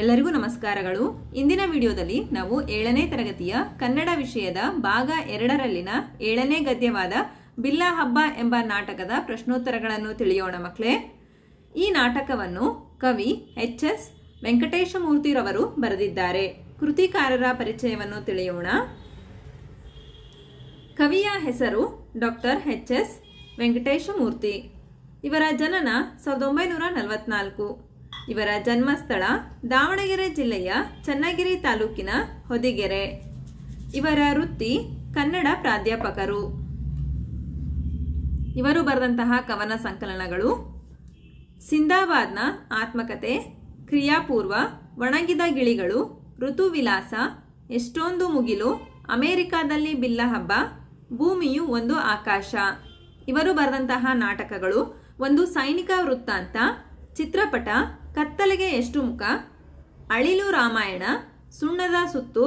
ಎಲ್ಲರಿಗೂ ನಮಸ್ಕಾರಗಳು. ಇಂದಿನ ವಿಡಿಯೋದಲ್ಲಿ ನಾವು ಏಳನೇ ತರಗತಿಯ ಕನ್ನಡ ವಿಷಯದ ಭಾಗ ಎರಡರಲ್ಲಿನ ಏಳನೇ ಗದ್ಯವಾದ ಬಿಲ್ಲ ಹಬ್ಬ ಎಂಬ ನಾಟಕದ ಪ್ರಶ್ನೋತ್ತರಗಳನ್ನು ತಿಳಿಯೋಣ ಮಕ್ಕಳೇ ಈ ನಾಟಕವನ್ನು ಕವಿ ಎಚ್ ಎಸ್ ವೆಂಕಟೇಶಮೂರ್ತಿರವರು ಬರೆದಿದ್ದಾರೆ. ಕೃತಿಕಾರರ ಪರಿಚಯವನ್ನು ತಿಳಿಯೋಣ. ಕವಿಯ ಹೆಸರು ಡಾಕ್ಟರ್ ಎಚ್ ಎಸ್ ವೆಂಕಟೇಶಮೂರ್ತಿ. ಇವರ ಜನನ ಸಾವಿರದ ಒಂಬೈನೂರ ನಲವತ್ನಾಲ್ಕು. ಇವರ ಜನ್ಮಸ್ಥಳ ದಾವಣಗೆರೆ ಜಿಲ್ಲೆಯ ಚನ್ನಗಿರಿ ತಾಲೂಕಿನ ಹೊದಿಗೆರೆ. ಇವರ ವೃತ್ತಿ ಕನ್ನಡ ಪ್ರಾಧ್ಯಾಪಕರು. ಇವರು ಬರೆದಂತಹ ಕವನ ಸಂಕಲನಗಳು ಸಿಂದಾಬಾದ್ನ ಆತ್ಮಕತೆ, ಕ್ರಿಯಾಪೂರ್ವ, ಒಣಗಿದ ಗಿಳಿಗಳು, ಋತುವಿಲಾಸ, ಎಷ್ಟೊಂದು ಮುಗಿಲು, ಅಮೆರಿಕಾದಲ್ಲಿ ಬಿಲ್ಲ ಹಬ್ಬ ಭೂಮಿಯು ಒಂದು ಆಕಾಶ. ಇವರು ಬರೆದಂತಹ ನಾಟಕಗಳು ಒಂದು ಸೈನಿಕ ವೃತ್ತಾಂತ ಚಿತ್ರಪಟ, ಕತ್ತಲೆಗೆ ಎಷ್ಟು ಮುಖ? ಅಳಿಲು ರಾಮಾಯಣ, ಸುಣ್ಣದ ಸುತ್ತು,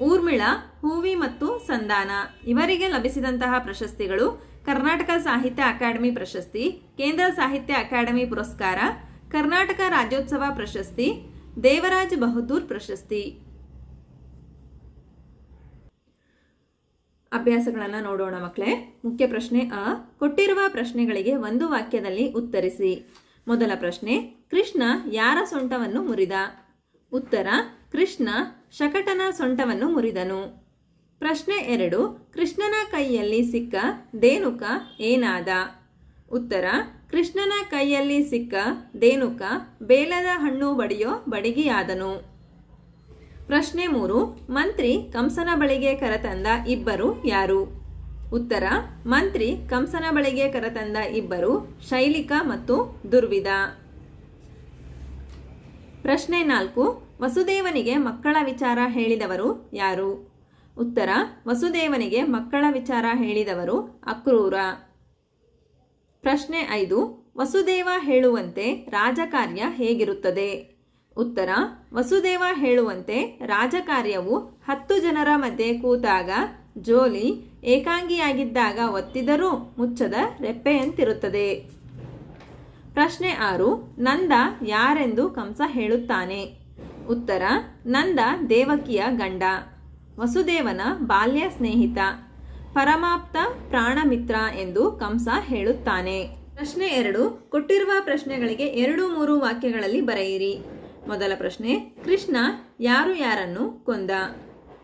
ಊರ್ಮಿಳ, ಹೂವಿ ಮತ್ತು ಸಂಧಾನ. ಇವರಿಗೆ ಲಭಿಸಿದಂತಹ ಪ್ರಶಸ್ತಿಗಳು ಕರ್ನಾಟಕ ಸಾಹಿತ್ಯ ಅಕಾಡೆಮಿ ಪ್ರಶಸ್ತಿ, ಕೇಂದ್ರ ಸಾಹಿತ್ಯ ಅಕಾಡೆಮಿ ಪುರಸ್ಕಾರ, ಕರ್ನಾಟಕ ರಾಜ್ಯೋತ್ಸವ ಪ್ರಶಸ್ತಿ, ದೇವರಾಜ್ ಬಹದ್ದೂರ್ ಪ್ರಶಸ್ತಿ. ಅಭ್ಯಾಸಗಳನ್ನು ನೋಡೋಣ ಮಕ್ಕಳೇ ಮುಖ್ಯ ಪ್ರಶ್ನೆ ಅ ಕೊಟ್ಟಿರುವ ಪ್ರಶ್ನೆಗಳಿಗೆ ಒಂದು ವಾಕ್ಯದಲ್ಲಿ ಉತ್ತರಿಸಿ. ಮೊದಲ ಪ್ರಶ್ನೆ, ಕೃಷ್ಣ ಯಾರ ಸೊಂಟವನ್ನು ಮುರಿದ? ಉತ್ತರ, ಕೃಷ್ಣ ಶಕಟನ ಸೊಂಟವನ್ನು ಮುರಿದನು. ಪ್ರಶ್ನೆ ಎರಡು, ಕೃಷ್ಣನ ಕೈಯಲ್ಲಿ ಸಿಕ್ಕ ದೇನುಕ ಏನಾದ? ಉತ್ತರ, ಕೃಷ್ಣನ ಕೈಯಲ್ಲಿ ಸಿಕ್ಕ ದೇನುಕ ಬೇಲದ ಹಣ್ಣು ಬಡಿಯೋ ಬಡಿಗೆಯಾದನು. ಪ್ರಶ್ನೆ ಮೂರು, ಮಂತ್ರಿ ಕಂಸನ ಬಳಿಗೆ ಕರೆತಂದ ಇಬ್ಬರು ಯಾರು? ಉತ್ತರ, ಮಂತ್ರಿ ಕಂಸನ ಬಳಿಗೆ ಕರೆತಂದ ಇಬ್ಬರು ಶೈಲಿಕ ಮತ್ತು ದುರ್ವಿದ. ಪ್ರಶ್ನೆ ನಾಲ್ಕು, ವಸುದೇವನಿಗೆ ಮಕ್ಕಳ ವಿಚಾರ ಹೇಳಿದವರು ಯಾರು? ಉತ್ತರ, ವಸುದೇವನಿಗೆ ಮಕ್ಕಳ ವಿಚಾರ ಹೇಳಿದವರು ಅಕ್ರೂರ. ಪ್ರಶ್ನೆ ಐದು, ವಸುದೇವ ಹೇಳುವಂತೆ ರಾಜಕಾರ್ಯ ಹೇಗಿರುತ್ತದೆ? ಉತ್ತರ, ವಸುದೇವ ಹೇಳುವಂತೆ ರಾಜಕಾರ್ಯವು ಹತ್ತು ಜನರ ಮಧ್ಯೆ ಕೂತಾಗ ಜೋಲಿ ಏಕಾಂಗಿಯಾಗಿದ್ದಾಗ ಒತ್ತಿದರೂ ಮುಚ್ಚದ ರೆಪ್ಪೆಯಂತಿರುತ್ತದೆ. ಪ್ರಶ್ನೆ ಆರು, ನಂದ ಯಾರೆಂದು ಕಂಸ ಹೇಳುತ್ತಾನೆ? ಉತ್ತರ, ನಂದ ದೇವಕಿಯ ಗಂಡ, ವಸುದೇವನ ಬಾಲ್ಯ ಸ್ನೇಹಿತ, ಪರಮಾಪ್ತ ಪ್ರಾಣಮಿತ್ರ ಎಂದು ಕಂಸ ಹೇಳುತ್ತಾನೆ. ಪ್ರಶ್ನೆ ಎರಡು, ಕೊಟ್ಟಿರುವ ಪ್ರಶ್ನೆಗಳಿಗೆ ಎರಡು ಮೂರು ವಾಕ್ಯಗಳಲ್ಲಿ ಬರೆಯಿರಿ. ಮೊದಲ ಪ್ರಶ್ನೆ, ಕೃಷ್ಣ ಯಾರು ಯಾರನ್ನು ಕೊಂದ?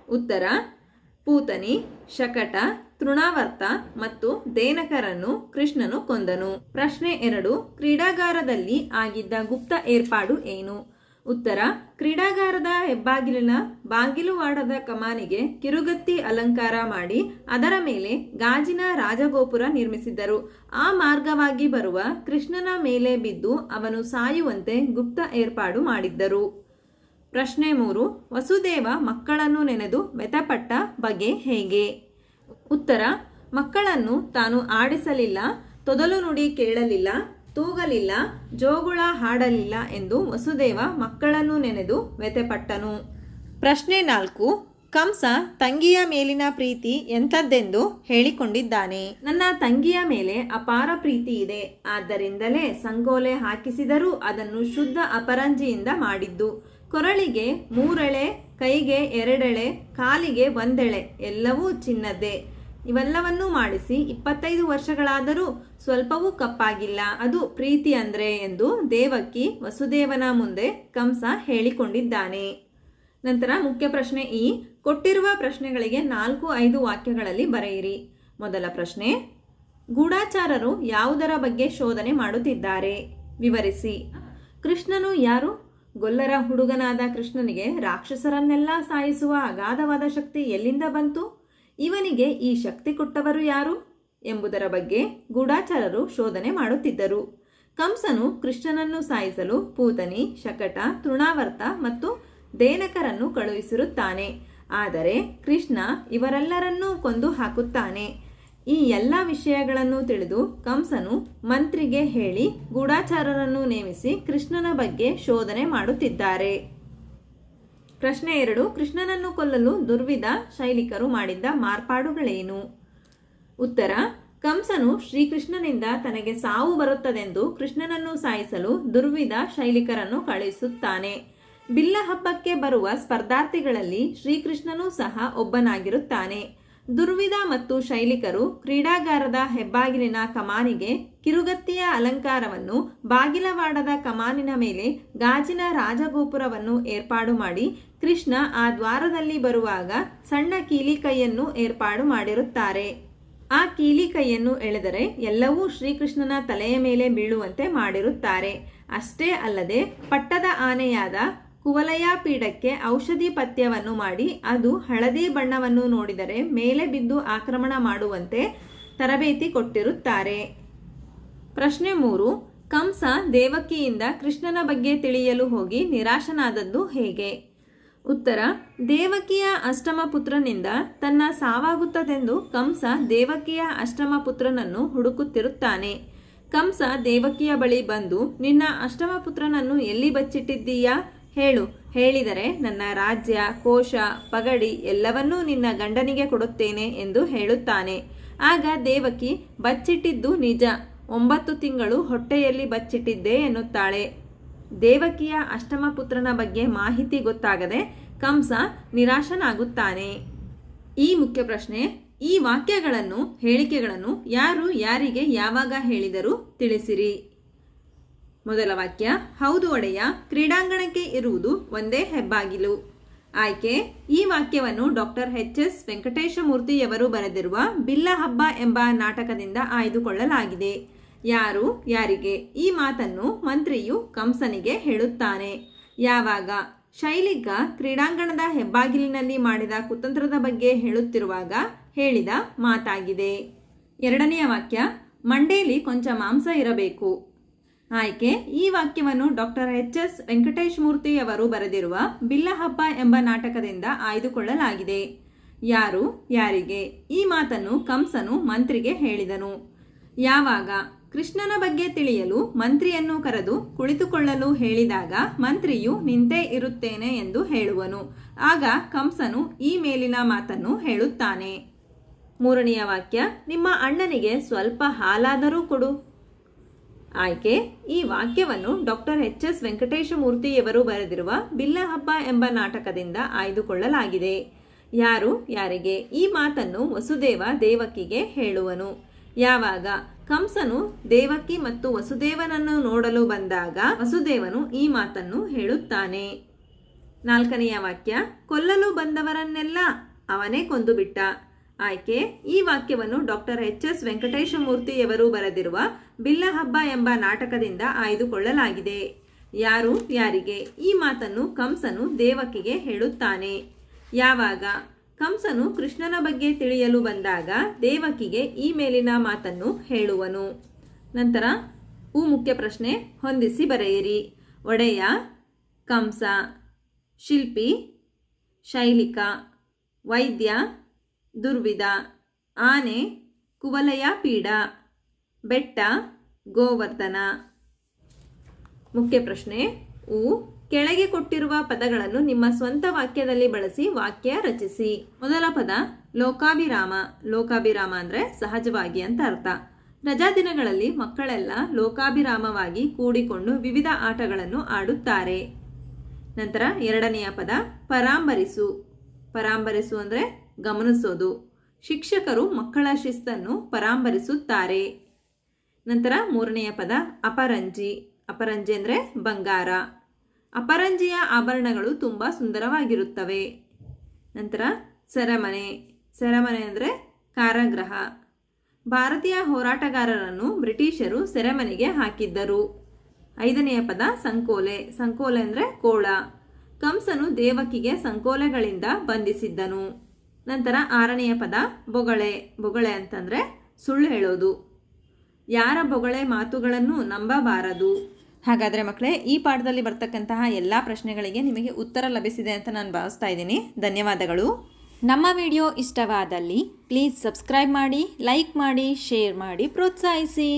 ಉತ್ತರ, ಪೂತನಿ, ಶಕಟ, ತೃಣಾವರ್ತ ಮತ್ತು ದೇನಕರನ್ನು ಕೃಷ್ಣನು ಕೊಂದನು. ಪ್ರಶ್ನೆ ಎರಡು, ಕ್ರೀಡಾಗಾರದಲ್ಲಿ ಆಗಿದ್ದ ಗುಪ್ತ ಏರ್ಪಾಡು ಏನು? ಉತ್ತರ, ಕ್ರೀಡಾಗಾರದ ಹೆಬ್ಬಾಗಿಲಿನ ಬಾಗಿಲುವಾಡದ ಕಮಾನಿಗೆ ಕಿರುಗತ್ತಿ ಅಲಂಕಾರ ಮಾಡಿ ಅದರ ಮೇಲೆ ಗಾಜಿನ ರಾಜಗೋಪುರ ನಿರ್ಮಿಸಿದ್ದರು. ಆ ಮಾರ್ಗವಾಗಿ ಬರುವ ಕೃಷ್ಣನ ಮೇಲೆ ಬಿದ್ದು ಅವನು ಸಾಯುವಂತೆ ಗುಪ್ತ ಏರ್ಪಾಡು ಮಾಡಿದ್ದರು. ಪ್ರಶ್ನೆ ಮೂರು, ವಸುದೇವ ಮಕ್ಕಳನ್ನು ನೆನೆದು ಮೆತಪಟ್ಟ ಬಗೆ ಹೇಗೆ? ಉತ್ತರ, ಮಕ್ಕಳನ್ನು ತಾನು ಆಡಿಸಲಿಲ್ಲ, ತೊದಲು ನುಡಿ ಕೇಳಲಿಲ್ಲ ತೂಗಲಿಲ್ಲ, ಜೋಗುಳ ಹಾಡಲಿಲ್ಲ ಎಂದು ವಸುದೇವ ಮಕ್ಕಳನ್ನು ನೆನೆದು ವ್ಯಥೆಪಟ್ಟನು. ಪ್ರಶ್ನೆ ನಾಲ್ಕು, ಕಂಸ ತಂಗಿಯ ಮೇಲಿನ ಪ್ರೀತಿ ಎಂಥದ್ದೆಂದು ಹೇಳಿಕೊಂಡಿದ್ದಾನೆ. ನನ್ನ ತಂಗಿಯ ಮೇಲೆ ಅಪಾರ ಪ್ರೀತಿ ಇದೆ. ಆದ್ದರಿಂದಲೇ ಸಂಗೋಲೆ ಹಾಕಿಸಿದರೂ ಅದನ್ನು ಶುದ್ಧ ಅಪರಂಜಿಯಿಂದ ಮಾಡಿದ್ದು. ಕೊರಳಿಗೆ ಮೂರೆಳೆ, ಕೈಗೆ ಎರಡೆಳೆ, ಕಾಲಿಗೆ ಒಂದೆಳೆ, ಎಲ್ಲವೂ ಚಿನ್ನದ್ದೇ. ಇವೆಲ್ಲವನ್ನೂ ಮಾಡಿಸಿ ಇಪ್ಪತ್ತೈದು ವರ್ಷಗಳಾದರೂ ಸ್ವಲ್ಪವೂ ಕಪ್ಪಾಗಿಲ್ಲ. ಅದು ಪ್ರೀತಿ ಅಂದ್ರೆ ಎಂದು ದೇವಕ್ಕಿ ವಸುದೇವನ ಮುಂದೆ ಕಂಸ ಹೇಳಿಕೊಂಡಿದ್ದಾನೆ. ನಂತರ ಮುಖ್ಯ ಪ್ರಶ್ನೆ ಈ. ಕೊಟ್ಟಿರುವ ಪ್ರಶ್ನೆಗಳಿಗೆ ನಾಲ್ಕು ಐದು ವಾಕ್ಯಗಳಲ್ಲಿ ಬರೆಯಿರಿ. ಮೊದಲ ಪ್ರಶ್ನೆ, ಗೂಢಾಚಾರರು ಯಾವುದರ ಬಗ್ಗೆ ಶೋಧನೆ ಮಾಡುತ್ತಿದ್ದಾರೆ? ವಿವರಿಸಿ. ಕೃಷ್ಣನು ಯಾರು? ಗೊಲ್ಲರ ಹುಡುಗನಾದ ಕೃಷ್ಣನಿಗೆ ರಾಕ್ಷಸರನ್ನೆಲ್ಲ ಸಾಯಿಸುವ ಅಗಾಧವಾದ ಶಕ್ತಿ ಎಲ್ಲಿಂದ ಬಂತು? ಇವನಿಗೆ ಈ ಶಕ್ತಿ ಕೊಟ್ಟವರು ಯಾರು? ಎಂಬುದರ ಬಗ್ಗೆ ಗೂಢಾಚಾರರು ಶೋಧನೆ ಮಾಡುತ್ತಿದ್ದರು. ಕಂಸನು ಕೃಷ್ಣನನ್ನು ಸಾಯಿಸಲು ಪೂತನಿ, ಶಕಟ, ತೃಣಾವರ್ತ ಮತ್ತು ದೇನಕರನ್ನು ಕಳುಹಿಸಿರುತ್ತಾನೆ. ಆದರೆ ಕೃಷ್ಣ ಇವರೆಲ್ಲರನ್ನೂ ಕೊಂದು ಹಾಕುತ್ತಾನೆ. ಈ ಎಲ್ಲ ವಿಷಯಗಳನ್ನು ತಿಳಿದು ಕಂಸನು ಮಂತ್ರಿಗೆ ಹೇಳಿ ಗೂಢಾಚಾರರನ್ನು ನೇಮಿಸಿ ಕೃಷ್ಣನ ಬಗ್ಗೆ ಶೋಧನೆ ಮಾಡುತ್ತಿದ್ದಾರೆ. ಪ್ರಶ್ನೆ ಎರಡು, ಕೃಷ್ಣನನ್ನು ಕೊಲ್ಲಲು ದುರ್ವಿಧ ಶೈಲಿಕರು ಮಾಡಿದ್ದ ಮಾರ್ಪಾಡುಗಳೇನು? ಉತ್ತರ, ಕಂಸನು ಶ್ರೀಕೃಷ್ಣನಿಂದ ತನಗೆ ಸಾವು ಬರುತ್ತದೆಂದು ಕೃಷ್ಣನನ್ನು ಸಾಯಿಸಲು ದುರ್ವಿಧ ಶೈಲಿಕರನ್ನು ಕಳುಹಿಸುತ್ತಾನೆ ಬಿಲ್ಲ ಹಬ್ಬಕ್ಕೆ ಬರುವ ಸ್ಪರ್ಧಾರ್ಥಿಗಳಲ್ಲಿ ಶ್ರೀಕೃಷ್ಣನೂ ಸಹ ಒಬ್ಬನಾಗಿರುತ್ತಾನೆ. ದುರ್ವಿಧ ಮತ್ತು ಶೈಲಿಕರು ಕ್ರೀಡಾಗಾರದ ಹೆಬ್ಬಾಗಿಲಿನ ಕಮಾನಿಗೆ ಕಿರುಗತ್ತಿಯ ಅಲಂಕಾರವನ್ನು ಬಾಗಿಲವಾಡದ ಕಮಾನಿನ ಮೇಲೆ ಗಾಜಿನ ರಾಜಗೋಪುರವನ್ನು ಏರ್ಪಾಡು ಮಾಡಿ ಕೃಷ್ಣ ಆ ದ್ವಾರದಲ್ಲಿ ಬರುವಾಗ ಸಣ್ಣ ಕೀಲಿಕೈಯನ್ನು ಏರ್ಪಾಡು ಮಾಡಿರುತ್ತಾರೆ. ಆ ಕೀಲಿ ಕೈಯನ್ನು ಎಳೆದರೆ ಎಲ್ಲವೂ ಶ್ರೀಕೃಷ್ಣನ ತಲೆಯ ಮೇಲೆ ಬೀಳುವಂತೆ ಮಾಡಿರುತ್ತಾರೆ. ಅಷ್ಟೇ ಅಲ್ಲದೆ ಪಟ್ಟದ ಆನೆಯಾದ ಕುವಲಯ ಪೀಠಕ್ಕೆ ಔಷಧಿ ಪಥ್ಯವನ್ನು ಮಾಡಿ, ಅದು ಹಳದಿ ಬಣ್ಣವನ್ನು ನೋಡಿದರೆ ಮೇಲೆ ಬಿದ್ದು ಆಕ್ರಮಣ ಮಾಡುವಂತೆ ತರಬೇತಿ ಕೊಟ್ಟಿರುತ್ತಾರೆ. ಪ್ರಶ್ನೆ ಮೂರು, ಕಂಸ ದೇವಕಿಯಿಂದ ಕೃಷ್ಣನ ಬಗ್ಗೆ ತಿಳಿಯಲು ಹೋಗಿ ನಿರಾಶನಾದದ್ದು ಹೇಗೆ? ಉತ್ತರ, ದೇವಕಿಯ ಅಷ್ಟಮ ಪುತ್ರನಿಂದ ತನ್ನ ಸಾವಾಗುತ್ತದೆಂದು ಕಂಸ ದೇವಕಿಯ ಅಷ್ಟಮ ಪುತ್ರನನ್ನು ಹುಡುಕುತ್ತಿರುತ್ತಾನೆ. ಕಂಸ ದೇವಕಿಯ ಬಳಿ ಬಂದು, ನಿನ್ನ ಅಷ್ಟಮ ಪುತ್ರನನ್ನು ಎಲ್ಲಿ ಬಚ್ಚಿಟ್ಟಿದ್ದೀಯಾ? ಹೇಳು, ಹೇಳಿದರೆ ನನ್ನ ರಾಜ್ಯ, ಕೋಶ, ಪಗಡಿ ಎಲ್ಲವನ್ನೂ ನಿನ್ನ ಗಂಡನಿಗೆ ಕೊಡುತ್ತೇನೆ ಎಂದು ಹೇಳುತ್ತಾನೆ. ಆಗ ದೇವಕಿ, ಬಚ್ಚಿಟ್ಟಿದ್ದು ನಿಜ. ಒಂಬತ್ತು ತಿಂಗಳು ಹೊಟ್ಟೆಯಲ್ಲಿ ಬಚ್ಚಿಟ್ಟಿದ್ದೆ ಎನ್ನುತ್ತಾಳೆ. ದೇವಕಿಯ ಅಷ್ಟಮ ಪುತ್ರನ ಬಗ್ಗೆ ಮಾಹಿತಿ ಗೊತ್ತಾಗದೆ ಕಂಸ ನಿರಾಶನಾಗುತ್ತಾನೆ. ಈ ಮುಖ್ಯ ಪ್ರಶ್ನೆ, ಈ ವಾಕ್ಯಗಳನ್ನು, ಹೇಳಿಕೆಗಳನ್ನು ಯಾರು ಯಾರಿಗೆ ಯಾವಾಗ ಹೇಳಿದರು ತಿಳಿಸಿರಿ. ಮೊದಲ ವಾಕ್ಯ, ಹೌದು ಒಡೆಯ, ಕ್ರೀಡಾಂಗಣಕ್ಕೆ ಇರುವುದು ಒಂದೇ ಹೆಬ್ಬಾಗಿಲು. ಆಯ್ಕೆ, ಈ ವಾಕ್ಯವನ್ನು ಡಾಕ್ಟರ್ ಎಚ್ ಎಸ್ ವೆಂಕಟೇಶಮೂರ್ತಿಯವರು ಬರೆದಿರುವ ಬಿಲ್ಲ ಹಬ್ಬ ಎಂಬ ನಾಟಕದಿಂದ ಆಯ್ದುಕೊಳ್ಳಲಾಗಿದೆ. ಯಾರು, ಯಾರಿಗೆ, ಈ ಮಾತನ್ನು ಮಂತ್ರಿಯು ಕಂಸನಿಗೆ ಹೇಳುತ್ತಾನೆ. ಯಾವಾಗ, ಶೈಲಿಗ ಕ್ರೀಡಾಂಗಣದ ಹೆಬ್ಬಾಗಿಲಿನಲ್ಲಿ ಮಾಡಿದ ಕುತಂತ್ರದ ಬಗ್ಗೆ ಹೇಳುತ್ತಿರುವಾಗ ಹೇಳಿದ ಮಾತಾಗಿದೆ. ಎರಡನೆಯ ವಾಕ್ಯ, ಮಂಡೇಲಿ ಕೊಂಚ ಮಾಂಸ ಇರಬೇಕು. ಆಯ್ಕೆ. ಈ ವಾಕ್ಯವನ್ನು ಡಾಕ್ಟರ್ ಎಚ್ ಎಸ್ ವೆಂಕಟೇಶ್ ಮೂರ್ತಿಯವರು ಬರೆದಿರುವ ಬಿಲ್ಲಹಬ್ಬ ಎಂಬ ನಾಟಕದಿಂದ ಆಯ್ದುಕೊಳ್ಳಲಾಗಿದೆ. ಯಾರು? ಯಾರಿಗೆ? ಈ ಮಾತನ್ನು ಕಂಸನು ಮಂತ್ರಿಗೆ ಹೇಳಿದನು. ಯಾವಾಗ? ಕೃಷ್ಣನ ಬಗ್ಗೆ ತಿಳಿಯಲು ಮಂತ್ರಿಯನ್ನು ಕರೆದು ಕುಳಿತುಕೊಳ್ಳಲು ಹೇಳಿದಾಗ ಮಂತ್ರಿಯು, ನಿಂತೇ ಇರುತ್ತೇನೆ ಎಂದು ಹೇಳುವನು. ಆಗ ಕಂಸನು ಈ ಮೇಲಿನ ಮಾತನ್ನು ಹೇಳುತ್ತಾನೆ. ಮೂರನೆಯ ವಾಕ್ಯ, ನಿಮ್ಮ ಅಣ್ಣನಿಗೆ ಸ್ವಲ್ಪ ಹಾಲಾದರೂ ಕೊಡು. ಆಯ್ಕೆ. ಈ ವಾಕ್ಯವನ್ನು ಡಾಕ್ಟರ್ ಎಚ್ ಎಸ್ ವೆಂಕಟೇಶಮೂರ್ತಿಯವರು ಬರೆದಿರುವ ಬಿಲ್ಲಹಬ್ಬ ಎಂಬ ನಾಟಕದಿಂದ ಆಯ್ದುಕೊಳ್ಳಲಾಗಿದೆ. ಯಾರು? ಯಾರಿಗೆ? ಈ ಮಾತನ್ನು ವಸುದೇವ ದೇವಕಿಗೆ ಹೇಳುವನು. ಯಾವಾಗ? ಕಂಸನು ದೇವಕಿ ಮತ್ತು ವಸುದೇವನನ್ನು ನೋಡಲು ಬಂದಾಗ ವಸುದೇವನು ಈ ಮಾತನ್ನು ಹೇಳುತ್ತಾನೆ. ನಾಲ್ಕನೆಯ ವಾಕ್ಯ, ಕೊಲ್ಲಲು ಬಂದವರನ್ನೆಲ್ಲ ಅವನೇ ಕೊಂದು ಬಿಟ್ಟ ಆಯ್ಕೆ. ಈ ವಾಕ್ಯವನ್ನು ಡಾಕ್ಟರ್ ಎಚ್ ಎಸ್ ವೆಂಕಟೇಶಮೂರ್ತಿಯವರು ಬರೆದಿರುವ ಬಿಲ್ಲಹಬ್ಬ ಎಂಬ ನಾಟಕದಿಂದ ಆಯ್ದುಕೊಳ್ಳಲಾಗಿದೆ. ಯಾರು? ಯಾರಿಗೆ? ಈ ಮಾತನ್ನು ಕಂಸನು ದೇವಕಿಗೆ ಹೇಳುತ್ತಾನೆ. ಯಾವಾಗ? ಕಂಸನು ಕೃಷ್ಣನ ಬಗ್ಗೆ ತಿಳಿಯಲು ಬಂದಾಗ ದೇವಕಿಗೆ ಈ ಮೇಲಿನ ಮಾತನ್ನು ಹೇಳುವನು. ನಂತರ ಹೂ ಮುಖ್ಯ ಪ್ರಶ್ನೆ ಹೊಂದಿಸಿ ಬರೆಯಿರಿ. ಒಡೆಯ, ಕಂಸ, ಶಿಲ್ಪಿ, ಶೈಲಿಕ, ವೈದ್ಯ ದುರ್ವಿಧ, ಆನೆ, ಕುವಲಯ ಪೀಡ, ಬೆಟ್ಟ, ಗೋವರ್ಧನ. ಮುಖ್ಯ ಪ್ರಶ್ನೆ, ಉ, ಕೆಳಗೆ ಕೊಟ್ಟಿರುವ ಪದಗಳನ್ನು ನಿಮ್ಮ ಸ್ವಂತ ವಾಕ್ಯದಲ್ಲಿ ಬಳಸಿ ವಾಕ್ಯ ರಚಿಸಿ. ಮೊದಲ ಪದ, ಲೋಕಾಭಿರಾಮ. ಲೋಕಾಭಿರಾಮ ಅಂದರೆ ಸಹಜವಾಗಿ ಅಂತ ಅರ್ಥ. ರಜಾ ದಿನಗಳಲ್ಲಿ ಮಕ್ಕಳೆಲ್ಲ ಲೋಕಾಭಿರಾಮವಾಗಿ ಕೂಡಿಕೊಂಡು ವಿವಿಧ ಆಟಗಳನ್ನು ಆಡುತ್ತಾರೆ. ನಂತರ ಎರಡನೆಯ ಪದ, ಪರಾಂಬರಿಸು. ಪರಾಂಬರಿಸು ಅಂದರೆ ಗಮನಿಸೋದು. ಶಿಕ್ಷಕರು ಮಕ್ಕಳ ಶಿಸ್ತನ್ನು ಪರಾಂಬರಿಸುತ್ತಾರೆ. ನಂತರ ಮೂರನೆಯ ಪದ ಅಪರಂಜಿ. ಅಪರಂಜಿ ಅಂದರೆ ಬಂಗಾರ. ಅಪರಂಜಿಯ ಆಭರಣಗಳು ತುಂಬ ಸುಂದರವಾಗಿರುತ್ತವೆ. ನಂತರ ಸೆರೆಮನೆ. ಸೆರೆಮನೆ ಅಂದರೆ ಕಾರಾಗೃಹ. ಭಾರತೀಯ ಹೋರಾಟಗಾರರನ್ನು ಬ್ರಿಟಿಷರು ಸೆರೆಮನೆಗೆ ಹಾಕಿದ್ದರು. ಐದನೆಯ ಪದ ಸಂಕೋಲೆ. ಸಂಕೋಲೆ ಅಂದರೆ ಕೋಳ. ಕಂಸನು ದೇವಕಿಗೆ ಸಂಕೋಲೆಗಳಿಂದ ಬಂಧಿಸಿದ್ದನು. ನಂತರ ಆರನೆಯ ಪದ ಬೊಗಳೆ. ಬೊಗಳೆ ಅಂತಂದರೆ ಸುಳ್ಳು ಹೇಳೋದು. ಯಾರ ಬೊಗಳೆ ಮಾತುಗಳನ್ನು ನಂಬಬಾರದು. ಹಾಗಾದರೆ ಮಕ್ಕಳೇ ಈ ಪಾಠದಲ್ಲಿ ಬರ್ತಕ್ಕಂತಹ ಎಲ್ಲ ಪ್ರಶ್ನೆಗಳಿಗೆ ನಿಮಗೆ ಉತ್ತರ ಲಭಿಸಿದೆ ಅಂತ ನಾನು ಭಾವಿಸ್ತಾ ಇದ್ದೀನಿ. ಧನ್ಯವಾದಗಳು. ನಮ್ಮ ವಿಡಿಯೋ ಇಷ್ಟವಾದಲ್ಲಿ ಪ್ಲೀಸ್ ಸಬ್ಸ್ಕ್ರೈಬ್ ಮಾಡಿ, ಲೈಕ್ ಮಾಡಿ, ಶೇರ್ ಮಾಡಿ, ಪ್ರೋತ್ಸಾಹಿಸಿ.